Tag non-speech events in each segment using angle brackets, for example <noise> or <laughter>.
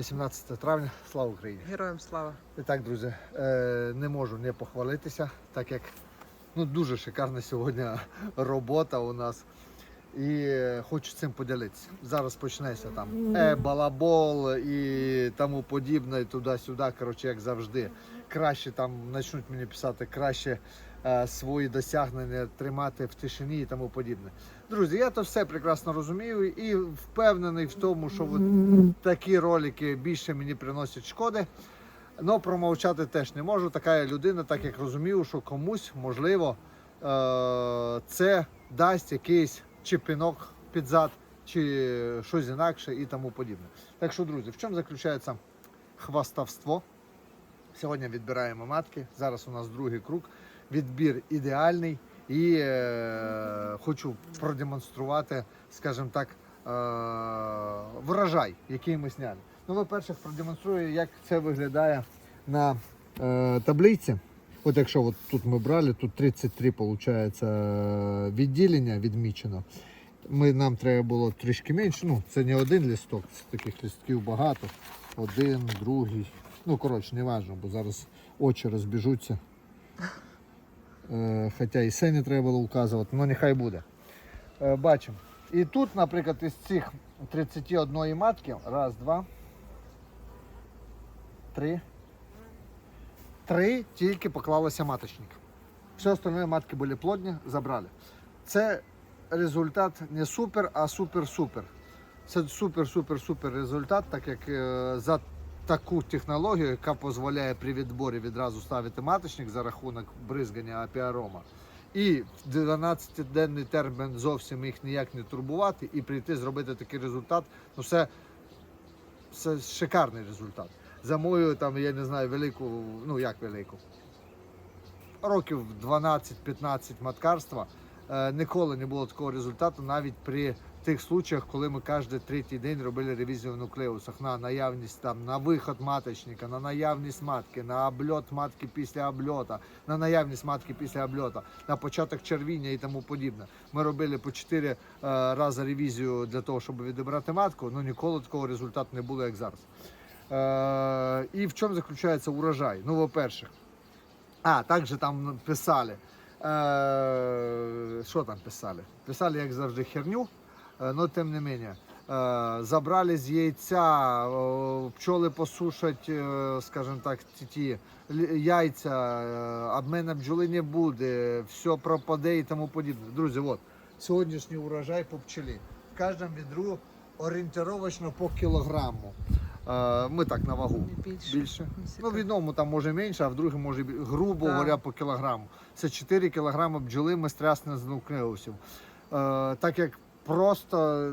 Друзі, вітаю! 18 травня, слава Україні! Героям слава. І так, друзі, е, не можу не похвалитися, так як ну, дуже шикарна сьогодні <laughs> робота у нас. І е, хочу цим поділитися. Зараз почнеться там е, балабол і тому подібне, туди-сюди, коротше, як завжди. Краще там почнуть мені писати, краще свої досягнення тримати в тишині і тому подібне. Друзі, я то все прекрасно розумію і впевнений в тому, що такі ролики більше мені приносять шкоди. Ну, промовчати теж не можу. Така я людина, так як розумію, що комусь, можливо, е- це дасть якийсь чи пінок під зад, чи щось інакше і тому подібне. Так що, друзі, в чому заключається хвастовство? Сьогодні відбираємо матки. Зараз у нас другий круг. Відбір ідеальний. І е, хочу продемонструвати, скажімо так, е, врожай, який ми зняли. Ну, по-перше, продемонструю, як це виглядає на е, таблиці. От якщо от тут ми брали, тут 33 виходить, відділення відмічено. Ми, нам треба було трішки менше. Ну, це не один листок, це таких листків багато. Один, другий. Ну, коротше, не важливо, бо зараз очі розбіжуться. Е, хоча і це не треба було вказувати, ну нехай буде. Е, бачимо. І тут, наприклад, із цих 31 матки, раз, два, три. Три тільки поклалося маточник. Все остальне матки були плодні, забрали. Це результат не супер, а супер-супер. Це супер-супер-супер результат, так як е, за таку технологію, яка дозволяє при відборі відразу ставити маточник за рахунок бризгання апіарома. І в 12-денний термін зовсім їх ніяк не турбувати і прийти зробити такий результат. Ну, це, це шикарний результат. За мою там, я не знаю, велику, ну як велику, років 12-15 маткарства е, ніколи не було такого результату, навіть при тих случаях, коли ми кожен третій день робили ревізію в нуклеусах на наявність там на виход маточника, на наявність матки, на обльот матки після обльота, на наявність матки після обльота, на початок червіння і тому подібне. Ми робили по 4 е, рази ревізію для того, щоб відібрати матку. Ну ніколи такого результату не було, як зараз. Е, і в чому заключається урожай? Ну, по-перше, а, також там писали. Е, що там писали? Писали, як завжди, херню, але тим не менше. Е, забрали з яйця, е, пчоли посушать, е, скажімо так, ті, яйця, е, обмена бджоли не буде, все пропаде і тому подібне. Друзі, от сьогоднішній урожай по пчелі. В кожному відру орієнтировочно по кілограму. Е, Ми так на вагу. Більше. Більше. Ну, Ну, в одному там може менше, а в другому може бі- грубо Да. говоря по кілограму. Це 4 кілограми бджоли ми стрясне з. Е, так як просто,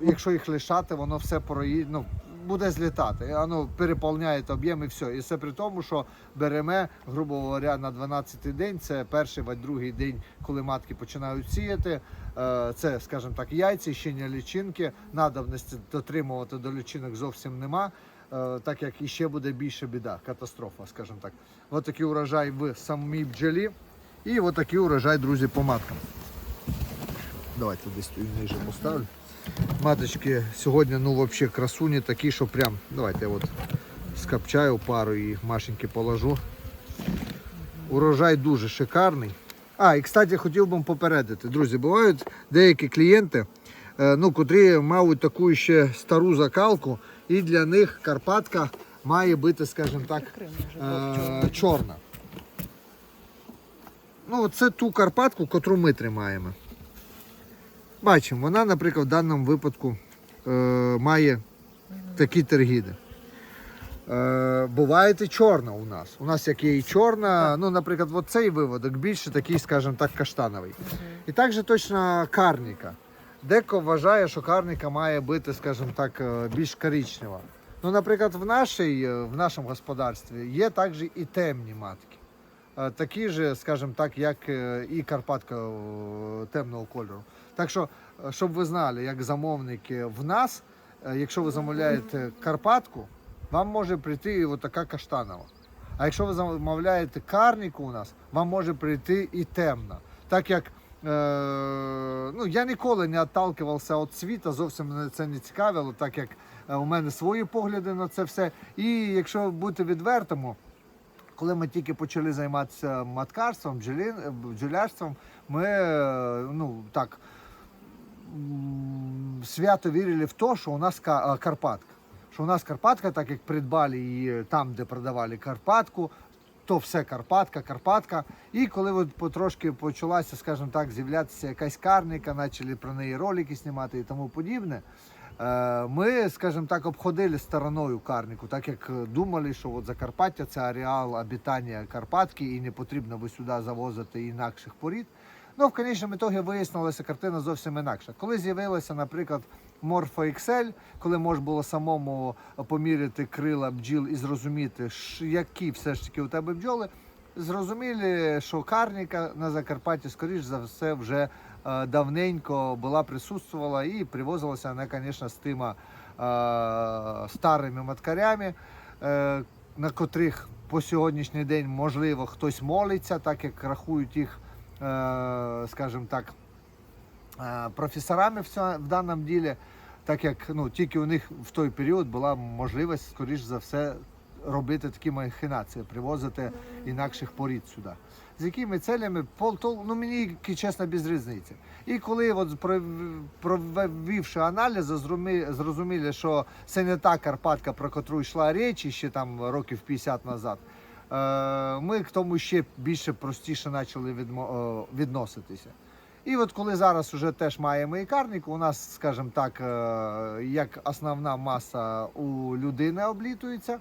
якщо їх лишати, воно все порої, ну, буде злітати. Воно переповняє об'єм і все. І все при тому, що береме, грубо говоря, на 12-й день, це перший або другий день, коли матки починають сіяти. Е, Це, скажімо так, яйці, ще не лічинки. Надобності дотримувати до лічинок зовсім нема. Е, так як іще буде більше біда, катастрофа, скажімо так. Ось урожай в самій бджолі і ось такий урожай, друзі, по маткам. Давайте десь тут ниже поставлю. Маточки сьогодні, ну, взагалі красуні такі, що прям, давайте я от скопчаю пару і машеньки положу. Урожай дуже шикарний. А, і кстати, хотів би попередити, друзі, бувають деякі клієнти, е, ну, котрі мають таку ще стару закалку, і для них Карпатка має бути, скажімо так, е, чорна. Ну, це ту Карпатку, котру ми тримаємо. Бачимо, вона, наприклад, в даному випадку е, має такі тергіди. Е, буває і чорна у нас. У нас як є і чорна, ну, наприклад, от цей виводок більше такий, скажімо так, каштановий. І також точно карніка. Деко вважає, що карніка має бути, скажімо так, е, більш коричнева. Ну, наприклад, в, нашій, е, в нашому господарстві є також і темні матки. Е, Такі ж, скажімо так, як і Карпатка темного кольору. Так що, е, щоб ви знали, як замовники в нас, е, якщо ви замовляєте Карпатку, вам може прийти і така каштанова. А якщо ви замовляєте карніку у нас, вам може прийти і темна. Так як ну, я ніколи не відталкувався від світу, зовсім мене це не цікавило, так як е, у мене свої погляди на це все. І якщо бути відвертому, коли ми тільки почали займатися маткарством, бджолярством, ми е, ну, так, свято вірили в те, що у нас е, Карпатка. Що у нас Карпатка, так як придбали її там, де продавали Карпатку, то все Карпатка, Карпатка. І коли от потрошки почалася, скажімо так, з'являтися якась карника, почали про неї ролики знімати і тому подібне. е, Ми, скажімо так, обходили стороною Карнику, так як е, думали, що от Закарпаття це ареал обітання Карпатки і не потрібно би сюди завозити інакших порід. Ну, в конечному ітогі вияснилася картина зовсім інакша. Коли з'явилася, наприклад, Morpho XL, коли можна було самому поміряти крила бджіл і зрозуміти, які все ж таки у тебе бджоли, зрозуміли, що карніка на Закарпатті, скоріш за все, вже е, давненько була присутствувала і привозилася вона, звісно, з тими е, старими маткарями, е, на котрих по сьогоднішній день, можливо, хтось молиться, так як рахують їх, скажімо так, е, професорами в, даному ділі, так як ну, тільки у них в той період була можливість, скоріш за все, робити такі махінації, привозити інакших порід сюди. З якими целями, Пол- то- ну мені чесно без різниці. І коли от провівши аналіз, зрозумі- зрозуміли, що це не та Карпатка, про котру йшла річ ще там років 50 назад. Е, Ми к тому ще більше простіше почали е, відноситися. І от коли зараз вже теж маємо ікарнику, у нас, скажімо так, е, як основна маса у людини облітується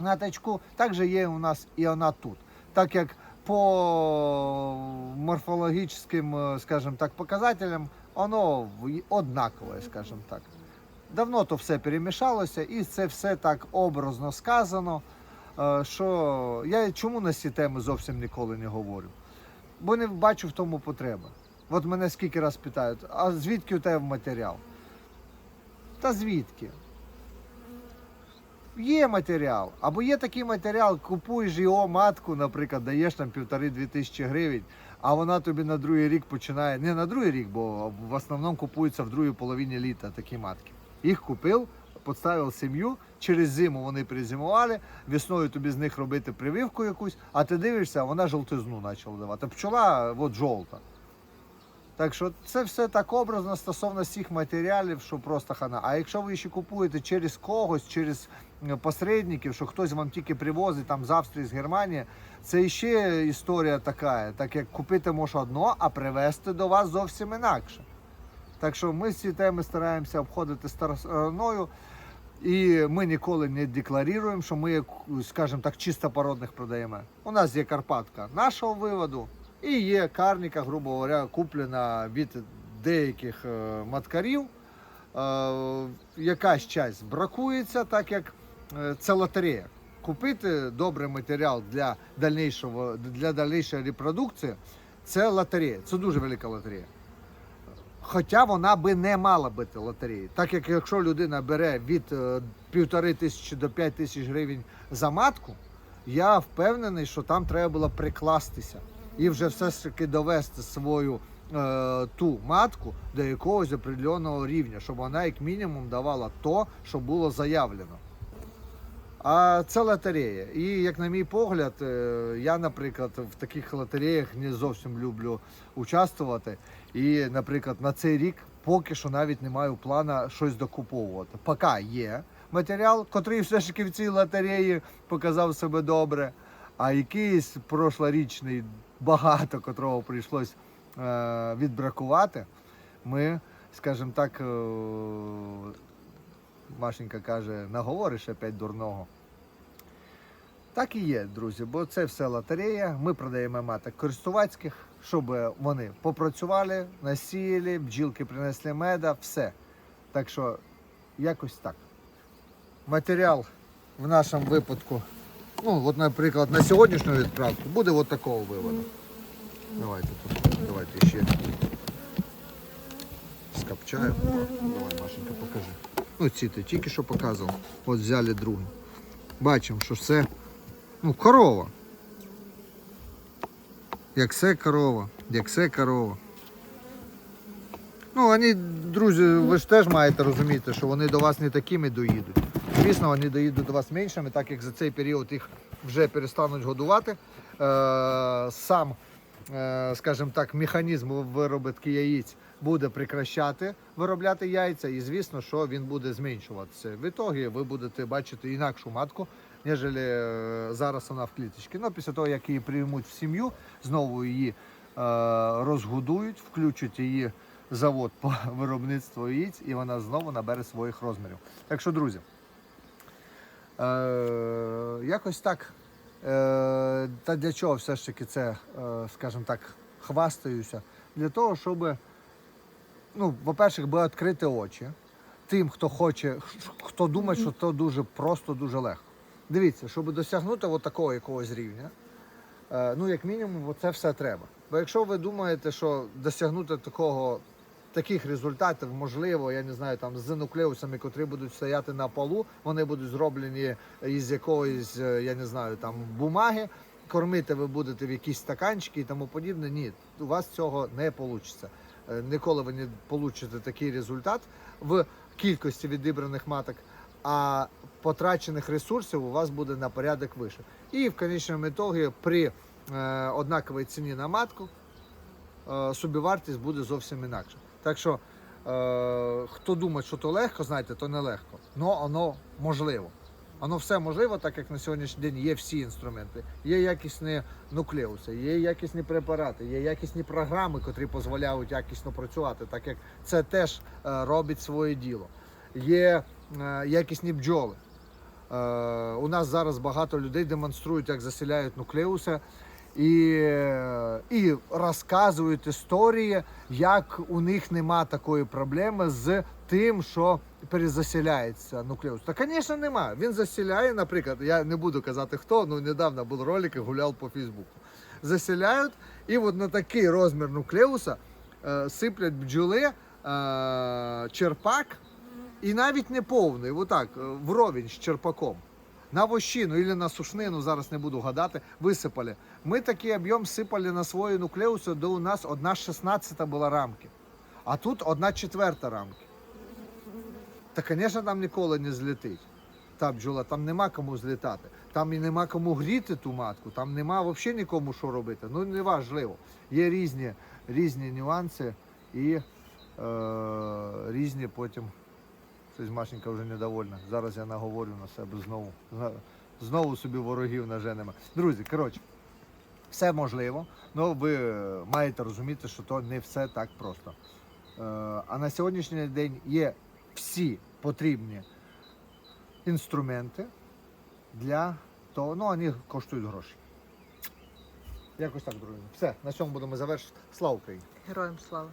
на тачку, так же є у нас і вона тут. Так як по морфологічним, скажімо так, показателям, воно однакове, скажімо так. Давно то все перемішалося, і це все так образно сказано. Що я чому на ці теми зовсім ніколи не говорю? Бо не бачу в тому потреби. От мене скільки раз питають, а звідки у тебе матеріал? Та звідки? Є матеріал. Або є такий матеріал, купуєш його матку, наприклад, даєш там півтори-дві тисячі гривень, а вона тобі на другий рік починає. Не на другий рік, бо в основному купуються в другій половині літа такі матки. Їх купив, поставив сім'ю, через зиму вони перезимували, весною тобі з них робити прививку якусь, а ти дивишся, вона жовтизну почала давати. Пчола от жовта. Так що це все так образно стосовно всіх матеріалів, що просто хана. А якщо ви ще купуєте через когось, через посередників, що хтось вам тільки привозить там з Австрії, з Германії, це ще історія така, так як купити може одно, а привезти до вас зовсім інакше. Так що ми ці теми стараємося обходити стороною. І ми ніколи не декларуємо, що ми, скажімо так, чистопородних продаємо. У нас є Карпатка нашого виводу, і є карніка, грубо говоря, куплена від деяких е, маткарів. Е, якась часть бракується, так як е, це лотерея. Купити добрий матеріал для дальнішого, для дальнішої репродукції це лотерея. Це дуже велика лотерея. Хоча вона би не мала бути лотереєю. Так як якщо людина бере від е, півтори тисячі до п'ять тисяч гривень за матку, я впевнений, що там треба було прикластися і вже все ж таки довести свою е, ту матку до якогось определеного рівня, щоб вона як мінімум давала то, що було заявлено. А це лотерея. І як на мій погляд, е, я, наприклад, в таких лотереях не зовсім люблю участвувати. І, наприклад, на цей рік поки що навіть не маю плану щось докуповувати. Поки є матеріал, котрий все ж таки в цій лотереї показав себе добре. А якийсь прошлорічний багато котрого прийшлось е, відбракувати, ми, скажімо так, е, Машенька каже, наговориш опять дурного. Так і є, друзі, бо це все лотерея. Ми продаємо маток користувацьких, щоб вони попрацювали, насіяли, бджілки принесли меда, все. Так що якось так. Матеріал в нашому випадку, ну, от, наприклад, на сьогоднішню відправку буде от такого виводу. Давайте тут, давайте ще скопчаю. Давай, Машенька, покажи. Ну, ці ти тільки що показував. От взяли другий. Бачимо, що все. Ну, корова. Як все корова. Як все корова. Ну, вони, друзі, ви ж теж маєте розуміти, що вони до вас не такими доїдуть. Звісно, вони доїдуть до вас меншими, так як за цей період їх вже перестануть годувати. Е, сам, е, скажімо так, механізм виробітки яєць буде прекращати виробляти яйця, і звісно, що він буде зменшуватися. В ітогі ви будете бачити інакшу матку, ніж е, зараз вона в кліточці. Ну, після того, як її приймуть в сім'ю, знову її е, розгодують, включать її завод по <laughs> виробництву яєць, і вона знову набере своїх розмірів. Так що, друзі, е, якось так. Е, та для чого все ж таки це, е, скажімо так, хвастаюся? Для того, щоб, ну, по-перше, би відкрити очі тим, хто хоче, хто думає, що це дуже просто, дуже легко. Дивіться, щоб досягнути от такого якогось рівня, Е, ну, як мінімум, це все треба. Бо якщо ви думаєте, що досягнути такого, таких результатів можливо, я не знаю, там з нуклеусами, котрі будуть стояти на полу, вони будуть зроблені із якоїсь, е, я не знаю, там бумаги. Кормити ви будете в якісь стаканчики і тому подібне. Ні, у вас цього не вийде. Ніколи ви не получите такий результат в кількості відібраних маток, а потрачених ресурсів у вас буде на порядок вище. І в конечному ітогі при е, однаковій ціні на матку е, собівартість буде зовсім інакша. Так що, е, хто думає, що то легко, знаєте, то не легко. Но воно можливо. Воно все можливо, так як на сьогоднішній день є всі інструменти. Є якісні нуклеуси, є якісні препарати, є якісні програми, котрі дозволяють якісно працювати, так як це теж е, робить своє діло. Є е, якісні бджоли. Е, у нас зараз багато людей демонструють, як заселяють нуклеуси. І, і розказують історії, як у них нема такої проблеми з тим, що перезаселяється нуклеус. Та, звісно, нема. Він заселяє, наприклад, я не буду казати хто, ну недавно був ролик, я гуляв по Фейсбуку. Заселяють, і от на такий розмір нуклеуса е, сиплять бджоли, е, черпак, і навіть не повний, отак, е, вровень з черпаком. На вощину или на сушнину, зараз не буду гадати, висипали. Ми такий об'єм сипали на свої нуклеуси, де у нас одна 16 була рамки. А тут одна четверта рамки. Та, звісно, там ніколи не злетить. Та бджола, там нема кому злітати. Там і нема кому гріти ту матку, там нема взагалі нікому що робити. Ну, не важливо. Є різні, різні нюанси і е, різні потім. Щось Машенька вже недовольна. Зараз я наговорю на себе знову. Знову собі ворогів наженемо. Друзі, коротше, все можливо, але ви е, маєте розуміти, що то не все так просто. Е, А на сьогоднішній день є всі потрібні інструменти для того, ну вони коштують гроші. Якось так, друзі. Все, на цьому будемо завершити. Слава Україні! Героям слава.